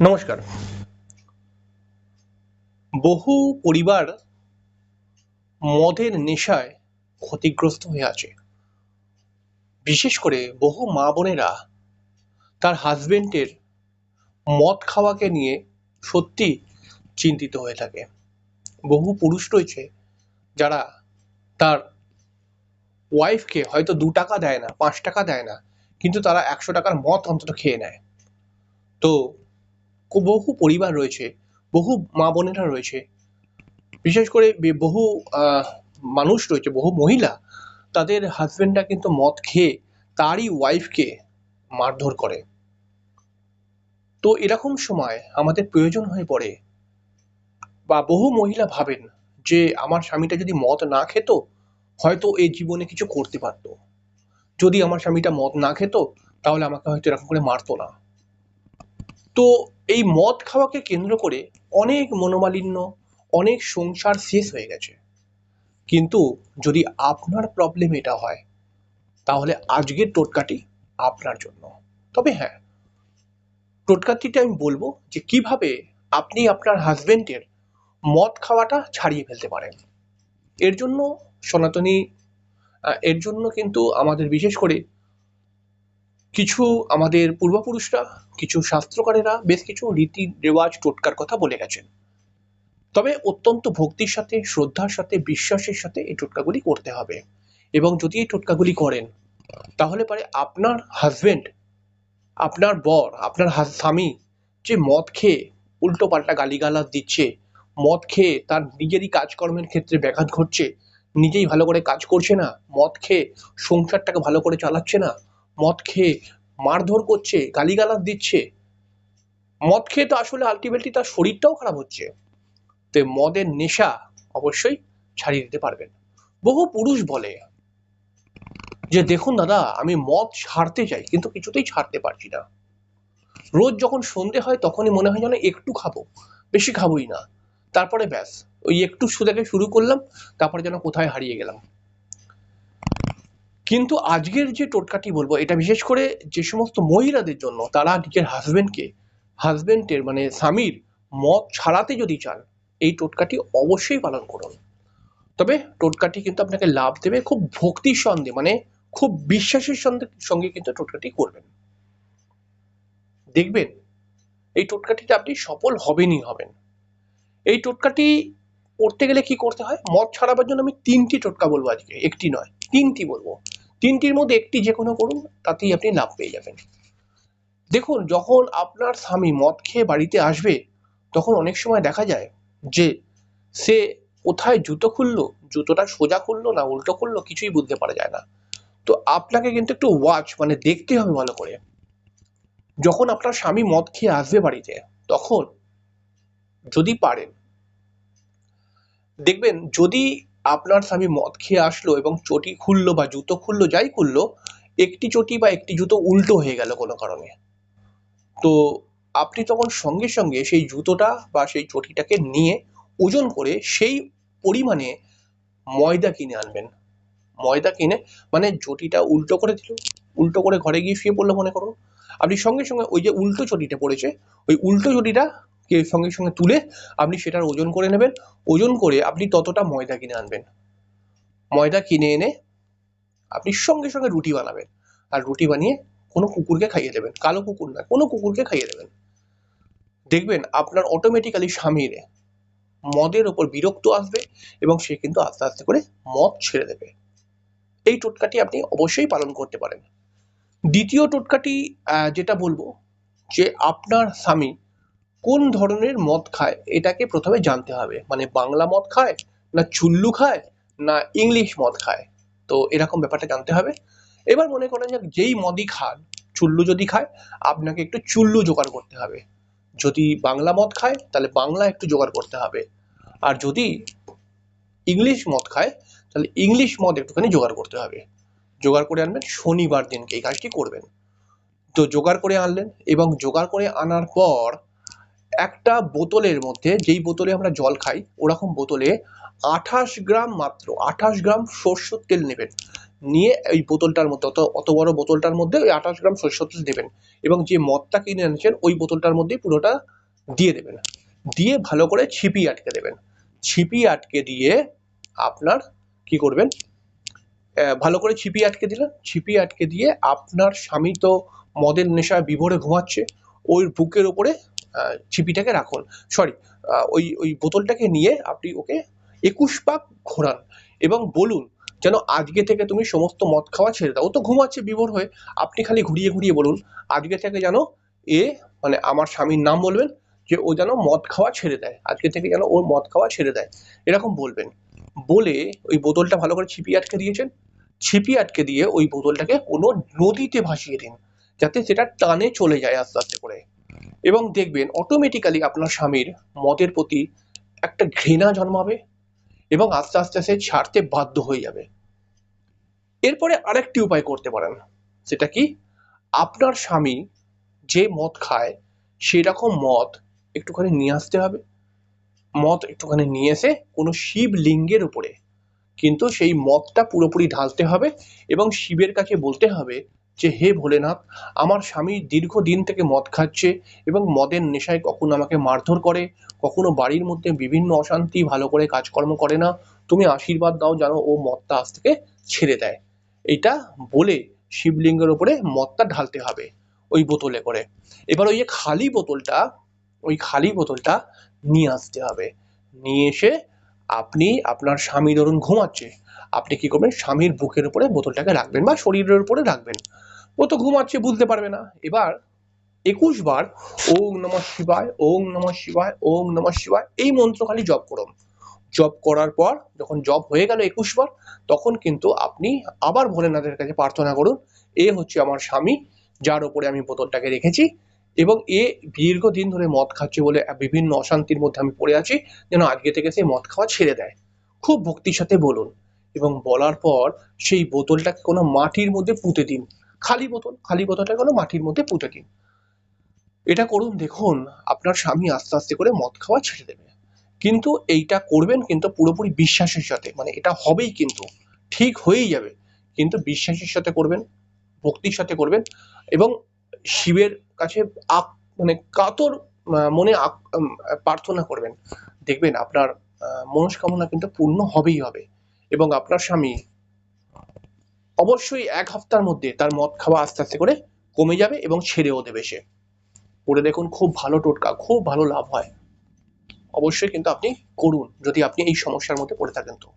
নমস্কার। বহু পরিবার মদের নেশায় ক্ষতিগ্রস্ত হয়ে আছে। বিশেষ করে বহু মা বোনেরা তার হাজবেন্ডের মদ খাওয়াকে নিয়ে সত্যি চিন্তিত হয়ে থাকে। বহু পুরুষ রয়েছে যারা তার ওয়াইফকে হয়তো দু টাকা দেয় না, পাঁচ টাকা দেয় না, কিন্তু তারা একশো টাকার মদ অন্তত খেয়ে নেয়। তো বহু পরিবার রয়েছে, বহু মা বোনেরা রয়েছে। বিশেষ করে বহু মানুষ রয়েছে, বহু মহিলা, তাদের হাজবেন্ডরা কিন্তু মদ খেয়ে তারই ওয়াইফকে মারধর করে। তো এরকম সময় আমাদের প্রয়োজন হয়ে পড়ে বা বহু মহিলা ভাবেন যে, আমার স্বামীটা যদি মদ না খেত, হয়তো এই জীবনে কিছু করতে পারতো। যদি আমার স্বামীটা মদ না খেত, তাহলে আমাকে হয়তো এরকম করে মারতো না। তো এই মদ খাওয়াকে কেন্দ্র করে অনেক মনোমালিন্য, অনেক সংসার শেষ হয়ে গেছে। কিন্তু যদি আপনার প্রবলেম এটা হয়, তাহলে আজকের টোটকাটি আপনার জন্য। তবে হ্যাঁ টোটকাটিটা আমি বলব যে কীভাবে আপনি আপনার হাজবেন্ডের মদ খাওয়াটা ছাড়িয়ে ফেলতে পারেন। এর জন্য সনাতনী এর জন্য কিন্তু আমাদের বিশেষ করে কিছু আমাদের পূর্বপুরুষরা, কিছু শাস্ত্রকারেরা, বেশ কিছু রীতি রেওয়াজ টোটকার কথা বলে গেছেন। তবে অত্যন্ত ভক্তির সাথে, শ্রদ্ধার সাথে, বিশ্বাসের সাথে এই টোটকাগুলি করতে হবে। এবং যদি এই টোটকাগুলি করেন, তাহলে পারে আপনার হাজবেন্ড আপনার বর, আপনার স্বামী যে মদ খেয়ে উল্টো পাল্টা গালিগালাজ দিচ্ছে, মদ খেয়ে তার নিজেরই কাজকর্মের ক্ষেত্রে ব্যাঘাত ঘটছে, নিজেই ভালো করে কাজ করছে না, মদ খেয়ে সংসারটাকে ভালো করে চালাচ্ছে না মদ খেয়ে মারধর করছে, গালিগালাজ দিচ্ছে। মদ খেয়ে তো আসলে আলটিমেটলি তার শরীরটাও খারাপ হচ্ছে। তো মদের নেশা অবশ্যই ছাড়িয়ে দিতে পারবেন। বহু পুরুষ বলে যে, দেখুন দাদা, আমি মদ ছাড়তে চাই, কিন্তু কিছুতেই ছাড়তে পারছি না। রোজ যখন সন্ধে হয়, তখনই মনে হয় যেন একটু খাব, বেশি খাবোই না। তারপরে ব্যাস, ওই একটু সুদাকে শুরু করলাম, তারপরে যেন কোথায় হারিয়ে গেলাম। কিন্তু আজকের যে টোটকাটি বলব, এটা বিশেষ করে যে সমস্ত মহিলাদের জন্য, তারা নিজের হাজবেন্ডকে হাজবেন্ডের মানে স্বামীর মদ ছাড়াতে যদি চান, এই টোটকাটি অবশ্যই পালন করুন। তবে টোটকাটি কিন্তু আপনাকে লাভ দেবে খুব ভক্তির সঙ্গে মানে খুব বিশ্বাসের সঙ্গে কিন্তু টোটকাটি করবেন। দেখবেন, এই টোটকাটিতে আপনি সফল হবেনই হবেন। এই টোটকাটি করতে গেলে কি করতে হয়? মদ ছাড়াবার জন্য আমি তিনটি টোটকা বলব আজকে, একটি নয়, তিনটি বলব। তিনটির মধ্যে একটি যে কোনো করুন, তাতেই আপনি লাভ পেয়ে যাবেন। দেখুন, যখন আপনার স্বামী মদ খেয়ে বাড়িতে আসবে, তখন অনেক সময় দেখা যায় যে সে কোথায় জুতো খুললো, জুতোটা সোজা খুললো না উল্টো খুললো, কিছুই বুঝতে পারা যায় না। তো আপনাকে কিন্তু একটু ওয়াচ মানে দেখতে হবে ভালো করে। যখন আপনার স্বামী মদ খেয়ে আসবে বাড়িতে, তখন যদি পারেন, দেখবেন যদি আপনার স্বামী মদ খেয়ে আসলো এবং চটি খুললো বা জুতো খুললো, যাই খুললো, একটি চটি বা একটি জুতো উল্টো হয়ে গেল কোনো কারণে। তো আপনি তখন সঙ্গে সঙ্গে সেই জুতোটা বা সেই চটিটাকে নিয়ে ওজন করে সেই পরিমাণে ময়দা কিনে আনবেন। ময়দা কিনে মানে চটিটা উল্টো করে দিল। উল্টো করে ঘরে গিয়ে শুয়ে পড়ল মনে করুন আপনি সঙ্গে সঙ্গে ওই যে উল্টো চটিটা পড়েছে, ওই উল্টো চটিটা কে সঙ্গে সঙ্গে তুলে আপনি সেটার ওজন করে নেবেন। ওজন করে আপনি ততটা ময়দা কিনে আনবেন। ময়দা কিনে এনে আপনি সঙ্গে সঙ্গে রুটি বানাবেন। আর রুটি বানিয়ে কোনো কুকুরকে খাইয়ে দেবেন। কালো কুকুর না, কোনো কুকুরকে খাইয়ে দেবেন। দেখবেন আপনার অটোমেটিক্যালি স্বামীর মদের ওপর বিরক্ত আসবে এবং সে কিন্তু আস্তে আস্তে করে মদ ছেড়ে দেবে। এই টোটকাটি আপনি অবশ্যই পালন করতে পারেন। দ্বিতীয় টোটকাটি যেটা বলব যে আপনার স্বামী কোন ধরনের মদ খায় এটাকে প্রথমে জানতে হবে। মানে বাংলা মদ খায়, না চুল্লু খায়, না ইংলিশ মদ খায়? তো এরকম ব্যাপারটা জানতে হবে। এবার মনে করেন যে যেই মদই খান, চুল্লু যদি খায়, আপনাকে একটু চুল্লু জোগাড় করতে হবে। যদি বাংলা মদ খায়, তাহলে বাংলা একটু জোগাড় করতে হবে। আর যদি ইংলিশ মদ খায়, তাহলে ইংলিশ মদ একটুখানি জোগাড় করতে হবে। জোগাড় করে আনবেন, শনিবার দিনকে এই কাজটি করবেন। তো জোগাড় করে আনলেন এবং জোগাড় করে আনার পর একটা বোতলের মধ্যে যেই বোতলে আমরা জল খাই, ওরকম বোতলে আঠাশ গ্রাম মাত্র, আঠাশ গ্রাম সর্ষের তেল নেবেন। নিয়ে ওই বোতলটার মধ্যে, অত অত বড় বোতলটার মধ্যে ওই আঠাশ গ্রাম সরষের তেল দেবেন এবং যে মদটা কিনে এনেছেন, ওই বোতলটার মধ্যেই পুরোটা দিয়ে দেবেন। দিয়ে ভালো করে ছিপি আটকে দেবেন। ছিপি আটকে দিয়ে আপনার কি করবেন? ভালো করে ছিপি আটকে দিলেন। ছিপি আটকে দিয়ে আপনার স্বামী তো মদের নেশায় বিভোরে ঘুমাচ্ছে, ওই বুকের ওপরে ছিপিটাকে রাখুন। সরি ওই ওই বোতলটাকে নিয়ে আপনি ওকে একুশ পাক ঘোরান এবং বলুন যেন আজকে থেকে তুমি সমস্ত মদ খাওয়া ছেড়ে দাও। ও তো ঘুমাচ্ছে বিভোর হয়ে। আপনি খালি ঘুরিয়ে ঘুরিয়ে বলুন, আজকে থেকে যেন এ মানে আমার স্বামীর নাম বলবেন যে ও যেন মদ খাওয়া ছেড়ে দেয়। আজকে থেকে যেন ওর মদ খাওয়া ছেড়ে দেয়। এরকম বলবেন। বলে ওই বোতলটা ভালো করে ছিপি আটকে দিয়েছেন। ছিপি আটকে দিয়ে ওই বোতলটাকে কোনো নদীতে ভাসিয়ে দিন, যাতে সেটা টানে চলে যায় আস্তে আস্তে করে। এবং দেখবেন অটোমেটিক্যালি আপনার স্বামীর মদের প্রতি একটা ঘৃণা জন্মাবে এবং আস্তে আস্তে সে ছাড়তে বাধ্য হয়ে যাবে। এরপরে আরেকটি উপায় করতে পারেন, সেটা কি? আপনার স্বামী যে মদ খায় সেই রকম মদ একটুখানি নিয়ে আসতে হবে। মদ একটুখানি নিয়ে এসে কোনো শিব লিঙ্গের উপরে, কিন্তু সেই মদটা পুরোপুরি ঢালতে হবে এবং শিবের কাছে বলতে হবে যে হে ভোলেনাথ, আমার স্বামী দীর্ঘদিন থেকে মদ খাচ্ছে এবং মদের নেশায় কখনো আমাকে মারধর করে, কখনো বাড়ির মধ্যে বিভিন্ন অশান্তি, ভালো করে কাজকর্ম করে না। তুমি আশীর্বাদ দাও যেন ও মদটা আজ থেকে ছেড়ে দেয়। এটা বলে শিবলিঙ্গের ওপরে মদটা ঢালতে হবে ওই বোতলে করে। এবার ওই যে খালি বোতলটা, ওই খালি বোতলটা নিয়ে আসতে হবে। নিয়ে এসে আপনি আপনার স্বামী ধরুন ঘুমাচ্ছে আপনি কি করবেন? স্বামীর বুকের উপরে বোতলটাকে রাখবেন বা শরীরের উপরে রাখবেন। ও তো ঘুমাচ্ছে, বুঝতে পারবে না। এবার একুশ বার ওং নমঃ শিবায় ওং নমঃ শিবায় ওং নমঃ শিবায় এই মন্ত্র খালি জপ করুন। জপ করার পর যখন জপ হয়ে গেল একুশ বার, তখন কিন্তু আপনি আবার ভোলেনাথের কাছে প্রার্থনা করুন, এ হচ্ছে আমার স্বামী, যার উপরে আমি বোতলটাকে রেখেছি এবং এ দীর্ঘদিন ধরে মদ খাচ্ছে বলে বিভিন্ন অশান্তির মধ্যে আমি পড়ে আছি, যেন আজকে থেকে সে মদ খাওয়া ছেড়ে দেয়। খুব ভক্তির সাথে বলুন। এবং বলার পর সেই বোতলটাকে কোনো মাটির মধ্যে পুঁতে দিন। খালি বোতল, খালি বোতলটাকে কোনো মাটির মধ্যে পুঁতে দিন। এটা করুন, দেখুন, আপনার স্বামী আস্তে আস্তে করে মদ খাওয়া ছেড়ে দেবে। কিন্তু এইটা করবেন কিন্তু পুরোপুরি বিশ্বাসের সাথে মানে এটা হবেই কিন্তু, ঠিক হয়েই যাবে। কিন্তু বিশ্বাসের সাথে করবেন, ভক্তির সাথে করবেন এবং শিবের কাছে আক মানে কাতর মনে প্রার্থনা করবেন। দেখবেন আপনার মনস্কামনা কিন্তু পূর্ণ হবেই হবে। এবং আপনার স্বামী অবশ্যই এক হপ্তার মধ্যে তার মদ খাওয়া আস্তে আস্তে করে কমে যাবে এবং ছেড়েও দেবে সে। করে দেখুন, খুব ভালো টোটকা, খুব ভালো লাভ হয়। অবশ্যই কিন্তু আপনি করুন, যদি আপনি এই সমস্যার মধ্যে পড়ে থাকেন তো।